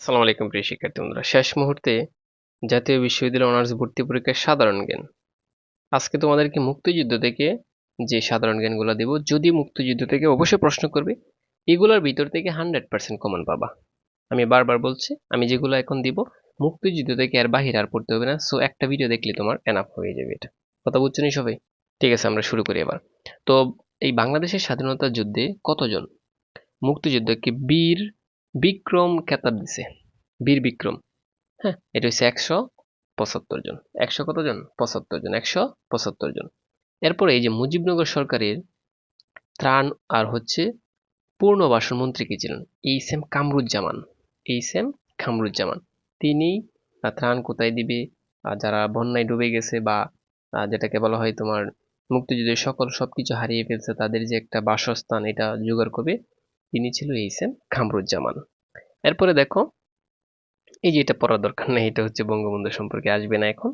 আসসালামু আলাইকুম প্রিয় শিক্ষার্থী বন্ধুরা। শেষ মুহূর্তে জাতীয় বিশ্ববিদ্যালয় অনার্স ভর্তি পরীক্ষার সাধারণ জ্ঞান। আজকে তোমাদেরকে মুক্তিযুদ্ধ থেকে যে সাধারণ জ্ঞানগুলো দেব, যদি মুক্তিযুদ্ধ থেকে অবশ্যই প্রশ্ন করবে, এগুলোর ভিতর থেকে হান্ড্রেড পার্সেন্ট কমন পাবা। আমি বারবার বলছি, আমি যেগুলো এখন দিব, মুক্তিযুদ্ধ থেকে আর বাহির আর পড়তে হবে না। সো একটা ভিডিও দেখলে তোমার এনাফ হয়ে যাবে এটা। কথা বুঝছ নি সবাই? ঠিক আছে, আমরা শুরু করি এবার। তো, এই বাংলাদেশের স্বাধীনতা যুদ্ধে কতজন মুক্তিযুদ্ধকে বীর বিক্রম খেতাব দিছে। বীর বিক্রম। হ্যাঁ এটা হচ্ছে একশো পঁচাত্তর জন। একশো কতজন পঁচাত্তর জন। একশো পঁচাত্তর জন। এরপরে এই যে মুজিবনগর সরকারের ত্রাণ আর হচ্ছে পূর্ণবাসন মন্ত্রী কি ছিলেন? এই সেম কামরুজ্জামান। এই সেম কামরুজ্জামান তিনি ত্রাণ কোথায় দিবে? যারা বন্যায় ডুবে গেছে বা যেটাকে বলা হয় তোমার মুক্তিযুদ্ধের সকল সবকিছু হারিয়ে ফেলছে, তাদের যে একটা বাসস্থান, এটা জোগাড় করবে। তিনি ছিল এই সেম কামরুজ্জামান এরপরে দেখো, এই যে এটা পড়ার দরকার নেই, এটা হচ্ছে বঙ্গবন্ধু সম্পর্কে আসবে না এখন।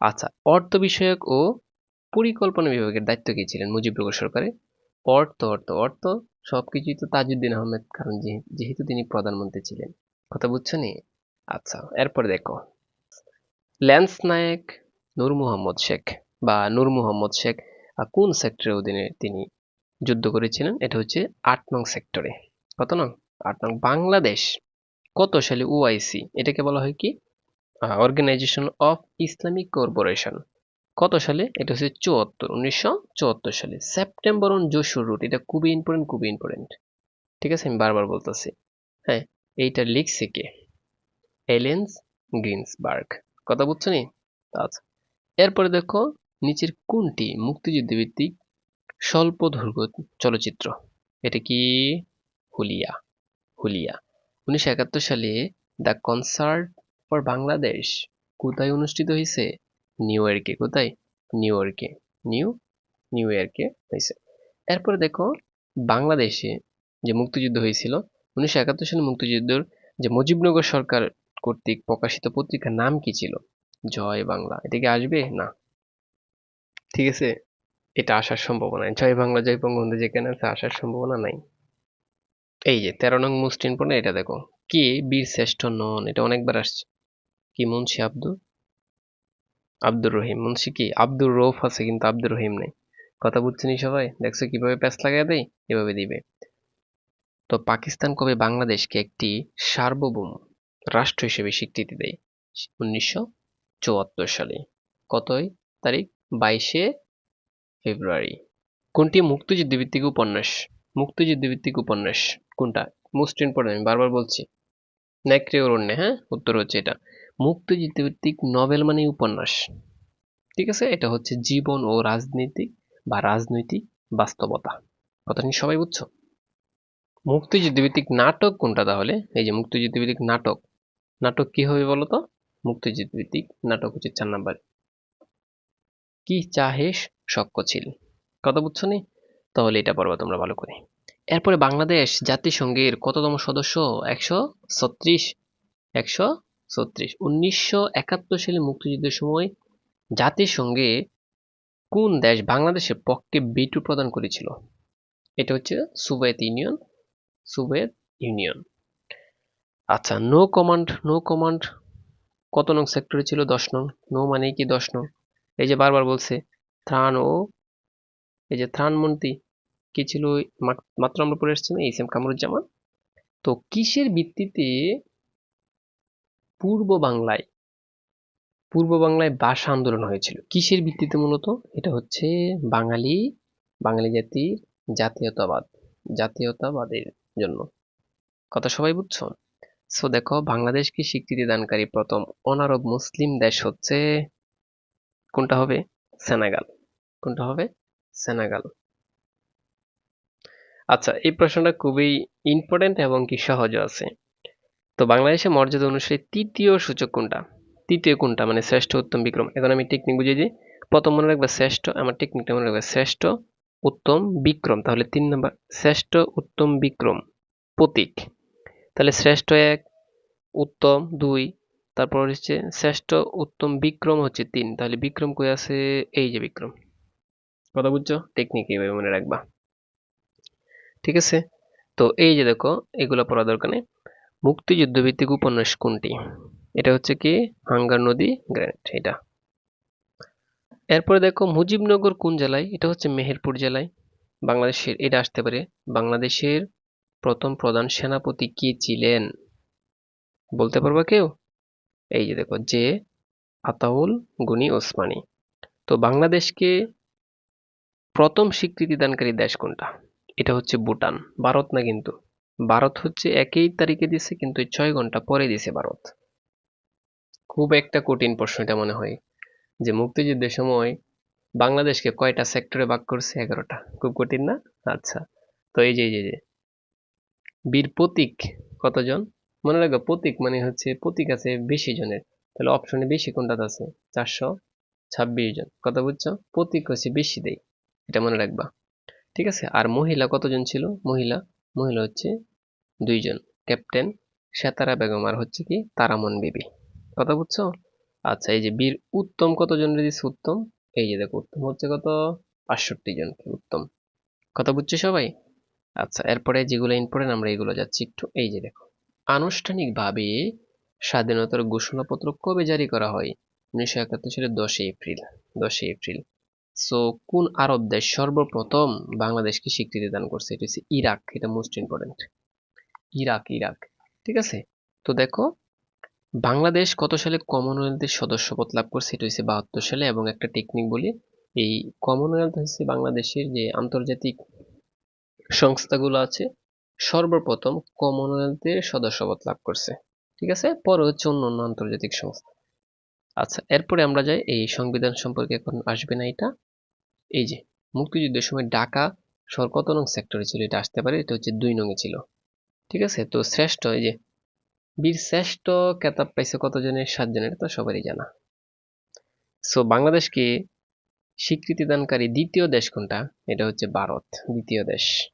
আচ্ছা অর্থ বিষয়ক ও পরিকল্পনা বিভাগের দায়িত্ব কি ছিলেন? মুজিবনগর সরকারে অর্থ অর্থ অর্থ, সবকিছুই তো তাজউদ্দিন আহমেদ, কারণ যেহেতু তিনি প্রধানমন্ত্রী ছিলেন। কথা বুঝছ নি? আচ্ছা এরপরে দেখো, ল্যান্স নায়েক নূর মুহাম্মদ শেখ বা নূর মুহাম্মদ শেখ কোন সেক্টরের অধীনে তিনি যুদ্ধ করেছিলেন, এটা হচ্ছে আট নং সেক্টরে। কত নং? আট নং বাংলাদেশ। কত সালে ওআইসি এটাকে বলা হয় কি? অর্গানাইজেশন অফ ইসলামিক কর্পোরেশন কত সালে? এটা হচ্ছে চুয়াত্তর, উনিশশো চুয়াত্তর সালে। সেপ্টেম্বর অন জোশুর রুট এটা খুবই ইম্পর্টেন্ট খুবই ইম্পর্টেন্ট ঠিক আছে? আমি বারবার বলতেছি। হ্যাঁ এইটা লিখছে কে? এলেন্স গ্রিনসবার্গ কথা বুঝছ নি? আচ্ছা। এরপরে দেখো, নিচের কোনটি? মুক্তিযুদ্ধ ভিত্তিক স্বল্প দৈর্ঘ্য চলচ্চিত্র। এটা কি? হুলিয়া। হুলিয়া। উনিশশো একাত্তর সালে দ্য কনসার্ট ফর বাংলাদেশ কোথায় অনুষ্ঠিত হয়েছে? নিউ ইয়র্কে। কোথায়? নিউ ইয়র্কে। নিউ? নিউ ইয়র্কে হয়েছে। এরপরে দেখো, বাংলাদেশে যে মুক্তিযুদ্ধ হয়েছিল, উনিশশো একাত্তর সালে মুক্তিযুদ্ধের যে মুজিবনগর সরকার কর্তৃক প্রকাশিত পত্রিকার নাম কি ছিল? জয় বাংলা। এটা কি আসবে? না। ঠিক আছে? এটা আসার সম্ভাবনা জয় বাংলা জয় বঙ্গবন্ধু যেখানে আছে আসার সম্ভাবনা নাই। এই যে, তেরো নং মুসলিম পড়ে এটা দেখো। কে বীর শ্রেষ্ঠ নন? এটা অনেকবার আসছে। কি, মুন্সি আব্দুল? আব্দুর রহিম। মুন্সি কি? আব্দুর রৌফ আছে, কিন্তু আব্দুর রহিম নেই। কথা বুঝছেনি সবাই? দেখছ কীভাবে প্যাচ লাগাই দেয়? এভাবে দিবে। তো পাকিস্তান কবে বাংলাদেশকে একটি সার্বভৌম রাষ্ট্র হিসেবে স্বীকৃতি দেয়? উনিশশো চুয়াত্তর সালে। কতই? তারিখ? বাইশে ফেব্রুয়ারি। কোনটি মুক্তিযুদ্ধ ভিত্তিক উপন্যাস? মুক্তিযুদ্ধ ভিত্তিক উপন্যাস কোনটা? মোস্ট ইম্পর্টেন্ট আমি বারবার বলছি। নেকড়ে অরণ্যে হ্যাঁ? উত্তর হচ্ছে এটা। মুক্তিযুদ্ধ ভিত্তিক নভেল মানে উপন্যাস। ঠিক আছে? এটা হচ্ছে জীবন ও রাজনীতিক বা রাজনৈতিক বাস্তবতা। কথাটা নিয়ে সবাই বুঝছ? মুক্তিযুদ্ধ ভিত্তিক নাটক কোনটা তাহলে? এই যে মুক্তিযুদ্ধ ভিত্তিক নাটক। নাটক কি হবে বলো তো মুক্তিযুদ্ধ ভিত্তিক নাটক হচ্ছে চার নাম্বার। কি চাহেস? সক্কছিল কথা বুঝছ নি? তাহলে এটা পড়বা, তোমরা ভালো করে। এরপরে বাংলাদেশ জাতিসংঘের কততম সদস্য? একশো ছত্রিশ। একশো ছত্রিশ। উনিশশো একাত্তর সালে মুক্তিযুদ্ধের সময় জাতিসংঘে কোন দেশ বাংলাদেশের পক্ষে বিটু প্রদান করেছিল? এটা হচ্ছে সোভিয়েত ইউনিয়ন। Soviet Union. আচ্ছা নো কমান্ড নো কমান্ড কত নং সেক্টরে ছিল? দশ নং। নো মানে কি দশ নং? এই যে বারবার বলছে, ত্রাণ ও এই যে ত্রাণ মন্ত্রী কি ছিল? মাত্র আমরা পড়ে এসেছি না? S M Kamruzzaman. তো কিসের ভিত্তিতে পূর্ব বাংলায় পূর্ব বাংলায় ভাষা আন্দোলন হয়েছিল? কিসের ভিত্তিতে মূলত? এটা হচ্ছে বাঙালি বাঙালি জাতির জাতীয়তাবাদ, জাতীয়তাবাদের জন্য। কথা সবাই বুঝছ? সো দেখো, বাংলাদেশকে স্বীকৃতি দানকারী প্রথম অনারব মুসলিম দেশ হচ্ছে কোনটা হবে? সেনেগাল। কোনটা হবে? সেনেগাল। আচ্ছা এই প্রশ্নটা খুবই ইম্পর্টেন্ট এবং কি সহজও আছে। তো বাংলাদেশের মর্যাদা অনুসারে তৃতীয় সূচক কোনটা? তৃতীয় কোনটা? মানে শ্রেষ্ঠ, উত্তম, বিক্রম। এখন আমি টেকনিক বুঝিয়ে দিই। প্রথম মনে রাখবে শ্রেষ্ঠ, আমার টেকনিকটা মনে রাখবে শ্রেষ্ঠ, উত্তম, বিক্রম। তাহলে তিন নম্বর, শ্রেষ্ঠ, উত্তম, বিক্রম। প্রতীক। তাহলে শ্রেষ্ঠ এক, উত্তম, দুই তারপর হচ্ছে শ্রেষ্ঠ উত্তম বিক্রম হচ্ছে তিন। তাহলে বিক্রম কই আছে? এই যে বিক্রম। কথা বুঝছ? টেকনিক এইভাবে মনে রাখবা। ঠিক আছে? তো এই যে দেখো, এগুলো পড়া দরকার নেই। মুক্তিযুদ্ধ ভিত্তিক উপন্যাস কোনটি? এটা হচ্ছে কি? হাঙ্গার নদী, গ্রেনেড, এটা। এরপরে দেখো, মুজিবনগর কোন জেলায়? এটা হচ্ছে মেহেরপুর জেলায়। বাংলাদেশের, এটা আসতে পারে। বাংলাদেশের প্রথম প্রধান সেনাপতি কে ছিলেন? বলতে পারবা কেউ? এই যে দেখো যে আতাউল, গনি, ওসমানী। তো বাংলাদেশকে প্রথম স্বীকৃতি দানকারী দেশ কোনটা? এটা হচ্ছে ভুটান, ভারত না কিন্তু? ভারত হচ্ছে একই তারিখে দিছে, কিন্তু ছয় ঘণ্টা পরে দিছে ভারত। খুব একটা কঠিন প্রশ্ন এটা মনে হয় যে মুক্তিযুদ্ধের সময় বাংলাদেশকে কয়টা সেক্টরে ভাগ করছে? এগারোটা। খুব কঠিন না? আচ্ছা। তো এই যে এই যে, বীর প্রতীক কতজন? মনে রাখবে প্রতীক মানে হচ্ছে প্রতীক আছে বেশি জনের। তাহলে অপশনে বেশি কোনটা আছে? চারশো ছাব্বিশ জন। কথা বুঝছ? প্রতীক হচ্ছে বেশি দেয়, এটা মনে রাখবা। ঠিক আছে? আর মহিলা কতজন ছিল? মহিলা মহিলা হচ্ছে দুইজন ক্যাপ্টেন সেতারা বেগম আর হচ্ছে কি তারামন বিবি। কথা বুঝছ? আচ্ছা এই যে বীর উত্তম কতজন দিচ্ছে উত্তম? এই যে দেখো, উত্তম হচ্ছে কত? পাঁচষট্টি জন উত্তম। কথা বুঝছ সবাই? আচ্ছা এরপরে যেগুলো ইম্পর্টেন্ট আমরা এগুলো যাচ্ছি একটু। এই যে দেখো আনুষ্ঠানিকভাবে স্বাধীনতার ঘোষণাপত্র কবে জারি করা হয়? উনিশশো একাত্তর সালের দশই এপ্রিল দশই এপ্রিল। সো কোন আরব দেশ সর্বপ্রথম বাংলাদেশকে স্বীকৃতি দান করছে? এটা হচ্ছে ইরাক, এটা মোস্ট ইম্পর্টেন্ট ইরাক ইরাক, ঠিক আছে? তো দেখো, বাংলাদেশ কত সালে কমনওয়েলথের সদস্যপদ লাভ করছে? এটা হচ্ছে বাহাত্তর সালে এবং একটা টেকনিক বলি, এই কমনওয়েলথ হচ্ছে বাংলাদেশের যে আন্তর্জাতিক সংস্থাগুলো আছে সর্বপ্রথম কমনওয়েলথের সদস্যপদ লাভ করছে। ঠিক আছে? পরে হচ্ছে অন্য অন্য আন্তর্জাতিক সংস্থা। আচ্ছা এরপরে আমরা যাই, এই সংবিধান সম্পর্কে এখন আসবে না এটা। এই যে, মুক্তিযুদ্ধের সময় ঢাকা শহর কত নং সেক্টরে ছিল? এটা আসতে পারে, এটা হচ্ছে দুই নঙে ছিল। ঠিক আছে? তো শ্রেষ্ঠ, এই যে, বীর শ্রেষ্ঠ কেতাব পাইছে কতজনের সাতজনের তো সবারই জানা। সো, বাংলাদেশকে স্বীকৃতি দানকারী দ্বিতীয় দেশ কোনটা? এটা হচ্ছে ভারত, দ্বিতীয় দেশ।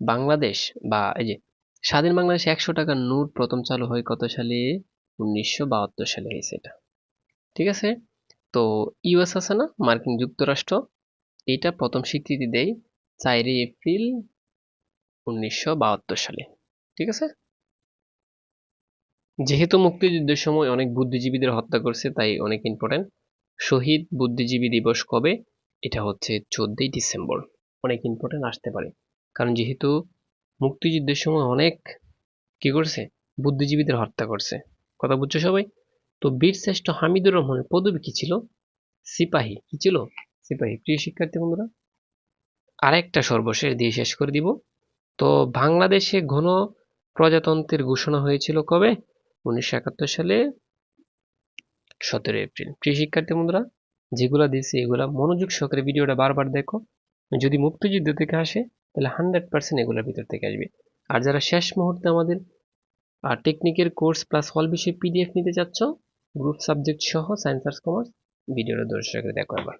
বাংলাদেশ বা এই যে স্বাধীন বাংলাদেশে একশো টাকার নোট প্রথম চালু হয় কত সালে? উনিশশো সালে হয়েছে এটা। ঠিক আছে? তো ইউএস আছে না? মার্কিন যুক্তরাষ্ট্র। এটা প্রথম স্বীকৃতি দেয় চারই এপ্রিল উনিশশো বাহাত্তর সালে। ঠিক আছে? যেহেতু মুক্তিযুদ্ধের সময় অনেক বুদ্ধিজীবীদের হত্যা করছে, তাই অনেক ইম্পর্টেন্ট শহীদ বুদ্ধিজীবী দিবস কবে? এটা হচ্ছে চোদ্দই ডিসেম্বর। অনেক ইম্পর্টেন্ট আসতে পারে। কারণ যেহেতু মুক্তিযুদ্ধের সময় অনেক কি করছে? বুদ্ধিজীবীদের হত্যা করছে। কথা বুঝছ সবাই? তো বীর শ্রেষ্ঠ হামিদুর রহমানের পদবী কি ছিল? সিপাহী। কি ছিল? সিপাহী। প্রিয় শিক্ষার্থী বন্ধুরা, আরেকটা সর্বশেষ দিয়ে শেষ করে দিব। তো বাংলাদেশে ঘন প্রজাতন্ত্রের ঘোষণা হয়েছিল কবে? উনিশশো একাত্তর সালে সতেরো এপ্রিল। প্রিয় শিক্ষার্থী বন্ধুরা, যেগুলো দিয়েছি এগুলা মনোযোগ সহকারে ভিডিওটা বারবার দেখো। যদি মুক্তিযুদ্ধ থেকে আসে তাহলে হান্ড্রেড পার্সেন্ট এগুলোর ভিতর থেকে আসবে। আর যারা শেষ মুহূর্তে আমাদের টেকনিকের কোর্স প্লাস হল বিষয়ে পিডিএফ নিতে চাচ্ছ গ্রুপ সাবজেক্ট সহ সায়েন্স আর্টস কমার্স ভিডিওটা দর্শক দেখো এবার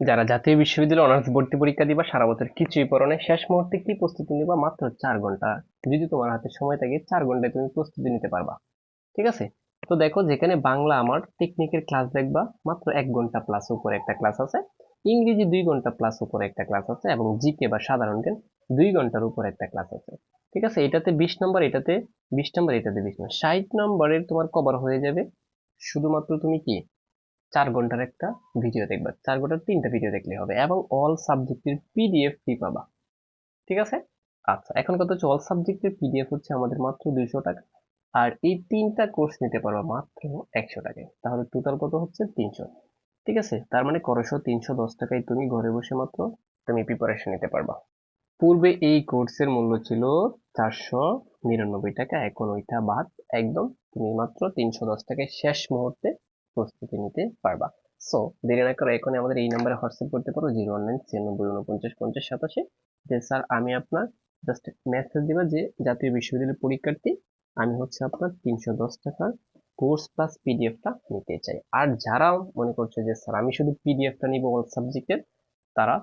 যারা জাতীয় বিশ্ববিদ্যালয়ে অনার্স ভর্তি পরীক্ষা দিবা, সারা বছর কিছুই পড়ো না, শেষ মুহূর্তে কি প্রস্তুতি নিবা, মাত্র চার ঘণ্টা। যদি তোমার হাতে সময় থাকে, চার ঘন্টায় তুমি প্রস্তুতি নিতে পারবা। ঠিক আছে? তো দেখো, যেখানে বাংলা আমার টেকনিকের ক্লাস দেখবা, মাত্র এক ঘণ্টা প্লাস উপরে একটা ক্লাস আছে। ইংরেজি দুই ঘণ্টা প্লাস উপরে একটা ক্লাস আছে এবং জিকে বা সাধারণ জ্ঞান দুই ঘণ্টার উপর একটা ক্লাস আছে। ঠিক আছে? এটাতে বিশ নম্বর এটাতে বিশ নম্বর এটাতে বিশ নম্বর ষাট নম্বরের তোমার কভার হয়ে যাবে শুধুমাত্র তুমি কি? চার ঘণ্টার একটা ভিডিও দেখবা। চার ঘণ্টার তিনটা ভিডিও দেখলে হবে এবং অল সাবজেক্টের পিডিএফ ফ্রি পাবা। ঠিক আছে? আচ্ছা এখন কত হচ্ছে অল সাবজেক্টের পিডিএফ হচ্ছে আমাদের মাত্র দুইশো টাকা। আর এই তিনটা কোর্স নিতে পারবা মাত্র একশো টাকায়। তাহলে টোটাল কত হচ্ছে? তিনশো। ঠিক আছে? তার মানে করশো তিনশো দশ টাকায় তুমি ঘরে বসে মাত্র তুমি প্রিপারেশন নিতে পারবা। পূর্বে এই কোর্সের মূল্য ছিল চারশো নিরানব্বই টাকা, এখন ওইটা বাদ, একদম তুমি মাত্র তিনশো দশ টাকায় শেষ মুহূর্তে প্রস্তুতি নিতে পারবা। সো দেরি না করে এখন আমাদের এই নাম্বারে হোয়াটসঅ্যাপ করতে পারো, জিরো ওয়ান নাইন ছিয়ানব্বই উনপঞ্চাশ পঞ্চাশ সাতাশে। যে স্যার আমি আপনার জাস্ট মেসেজ দিবা যে জাতীয় বিশ্ববিদ্যালয়ের পরীক্ষার্থী, আমি হচ্ছে আপনার তিনশো দশ টাকার কোর্স প্লাস পিডিএফটা নিতে চাই। আর যারা মনে করছে যে, স্যার, আমি শুধু পিডিএফটা নিব অল সাবজেক্টের তারা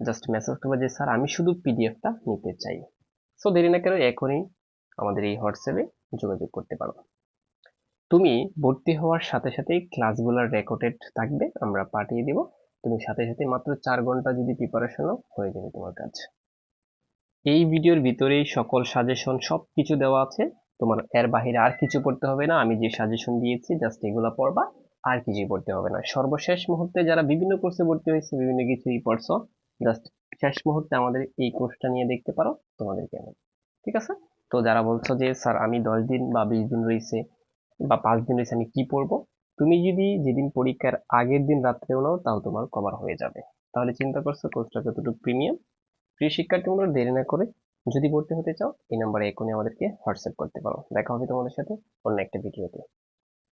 জাস্ট মেসেজ করবে যে, স্যার, আমি শুধু পিডিএফটা নিতে চাই। সো দেরি না কেন এখনই আমাদের এই হোয়াটসঅ্যাপে যোগাযোগ করতে পারো। তুমি ভর্তি হওয়ার সাথে সাথেই ক্লাসগুলোর রেকর্ডেড থাকবে, আমরা পাঠিয়ে দিব। তুমি সাথে সাথে মাত্র চার ঘণ্টা যদি প্রিপারেশনও হয়ে যাবে তোমার কাছে এই ভিডিওর ভিতরেই সকল সাজেশন সব কিছু দেওয়া আছে। তোমার এর বাইরে আর কিছু পড়তে হবে না। আমি যে সাজেশন দিয়েছি জাস্ট এগুলা পড়বা, আর কিছুই পড়তে হবে না। সর্বশেষ মুহূর্তে যারা বিভিন্ন কোর্সে ভর্তি হয়েছে, বিভিন্ন কিছুই পড়ছো জাস্ট শেষ মুহূর্তে আমাদের এই কোর্সটা নিয়ে দেখতে পারো, তোমাদের কেমন। ঠিক আছে? তো যারা বলছো যে, স্যার, আমি দশ দিন বা বিশ দিন রয়েছে বা পাঁচ দিন রয়েছে, আমি কি পড়ব? তুমি যদি যেদিন পরীক্ষার আগের দিন রাত্রেও নাও, তাও তোমার কভার হয়ে যাবে। তাহলে চিন্তা করছ কোর্সটা কতটুকু প্রিমিয়াম প্রিয় শিক্ষার্থী বন্ধুরা, দেরি না করে যদি ভর্তি হতে চাও, এই নাম্বারে এখনই আমাদেরকে হোয়াটসঅ্যাপ করতে পারো। দেখা হবে তোমাদের সাথে অন্য একটা ভিডিওতে